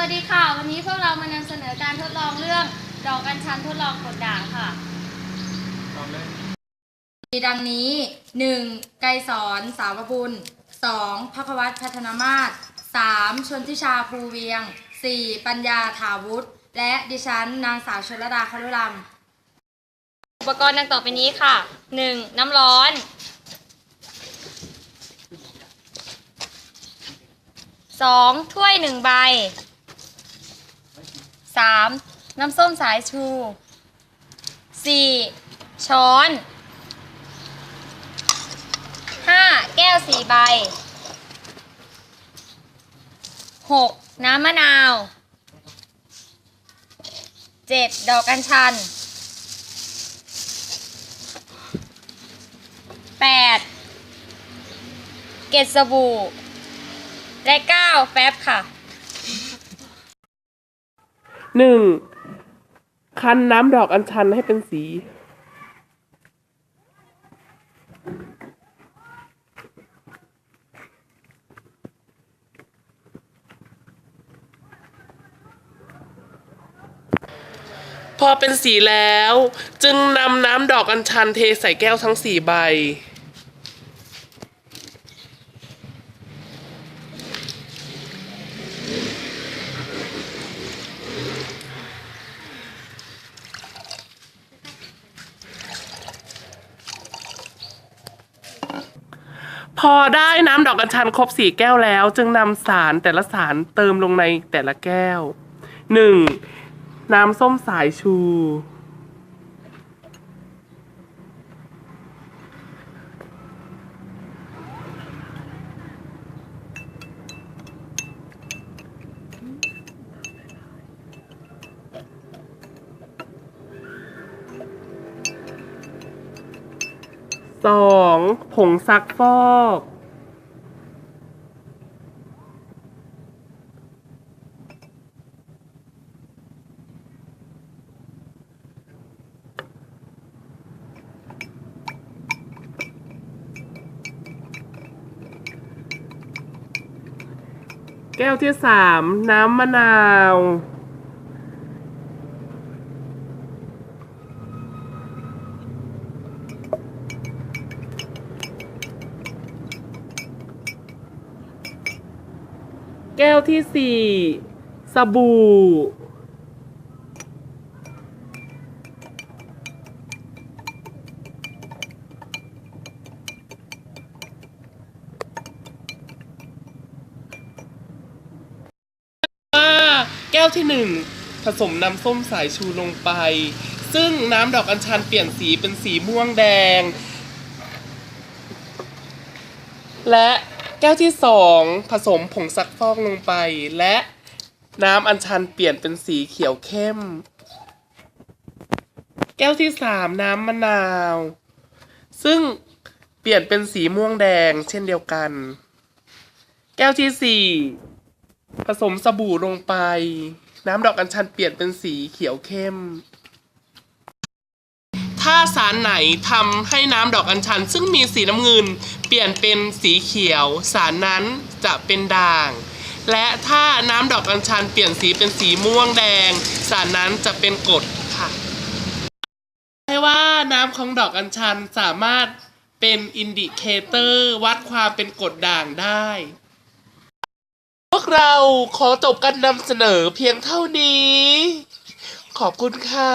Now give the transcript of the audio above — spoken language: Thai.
วัสดีค่ะ วันนี้พวกเรามานำเสนอการทดลองเรื่องดอกกัญชันทดลองกดด่างค่ะมีดังนี้ 1. ไกรสอนสาวบุญ 2. พักวัตรพัฒนามาศ 3. ชนทิชาภูเวียง 4. ปัญญาถาวุฒิและดิฉันนางสาวชลดาคารุลำอุปกรณ์ดังต่อไปนี้ค่ะ 1. น้ำร้อน 2. ถ้วย1ใบ 3. น้ำส้มสายชู 4. ช้อน 5. แก้ว 4 ใบ 6. น้ำมะนาว 7. ดอกกัญชัน 8. เกล็ดสบู่ และ 9 แฟบค่ะ หนึ่งคั้นน้ำดอกอัญชันให้เป็นสีพอเป็นสีแล้ว จึงนำน้ำดอกอัญชันเทใส่แก้วทั้งสี่ใบ พอได้น้ำดอกกัญชันครบสี่แก้วแล้ว จึงนำสารแต่ละสารเติมลงในแต่ละแก้วหนึ่งน้ำส้มสายชู สองผงซักฟอกแก้วที่สามน้ำมะนาว แก้วที่สี่สบู่ว่าแก้วที่หนึ่งผสมน้ำส้มสายชูลงไป ซึ่งน้ำดอกอัญชันเปลี่ยนสีเป็นสีม่วงแดง และ แก้วที่สองผสมผงซักฟอกลงไป และน้ำอัญชันเปลี่ยนเป็นสีเขียวเข้ม แก้วที่สามน้ำมะนาว ซึ่งเปลี่ยนเป็นสีม่วงแดงเช่นเดียวกัน แก้วที่สี่ผสมสบู่ลงไป น้ำดอกอัญชันเปลี่ยนเป็นสีเขียวเข้ม สารไหนทำให้น้ำดอกอัญชัน ซึ่งมีสีน้ำเงิน เปลี่ยนเป็นสีเขียว สารนั้นจะเป็นด่าง และถ้าน้ำดอกอัญชันเปลี่ยนสีเป็นสีม่วงแดง สารนั้นจะเป็นกรดค่ะให้ว่าน้ำของดอกอัญชันสามารถเป็นอินดิเคเตอร์วัดความเป็นกรดด่างได้ พวกเราขอจบการนำเสนอเพียงเท่านี้ ขอบคุณค่ะ